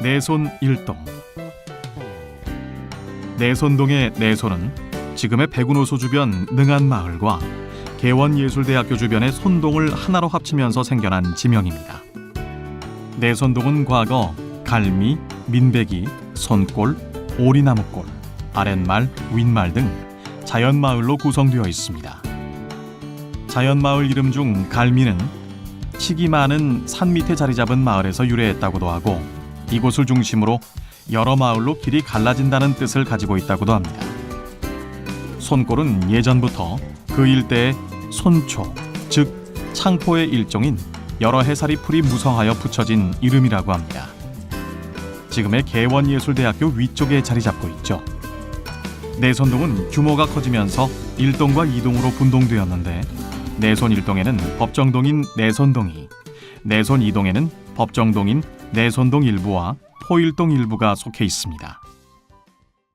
내손 일동 내손동의 내손은 지금의 백운호소 주변 능안마을과 개원예술대학교 주변의 손동을 하나로 합치면서 생겨난 지명입니다. 내손동은 과거 갈미, 민배기, 손골, 오리나무골, 아랫말, 윗말 등 자연마을로 구성되어 있습니다. 자연마을 이름 중 갈미는 칡이 많은 산 밑에 자리 잡은 마을에서 유래했다고도 하고 이곳을 중심으로 여러 마을로 길이 갈라진다는 뜻을 가지고 있다고도 합니다. 손골은 예전부터 그 일대의 손초, 즉 창포의 일종인 여러 해살이 풀이 무성하여 붙여진 이름이라고 합니다. 지금의 개원예술대학교 위쪽에 자리 잡고 있죠. 내손동은 규모가 커지면서 일동과 이동으로 분동되었는데 내손 일동에는 법정동인 내손동이, 내손 이동에는 법정동인 내손동 일부와 포일동 일부가 속해 있습니다.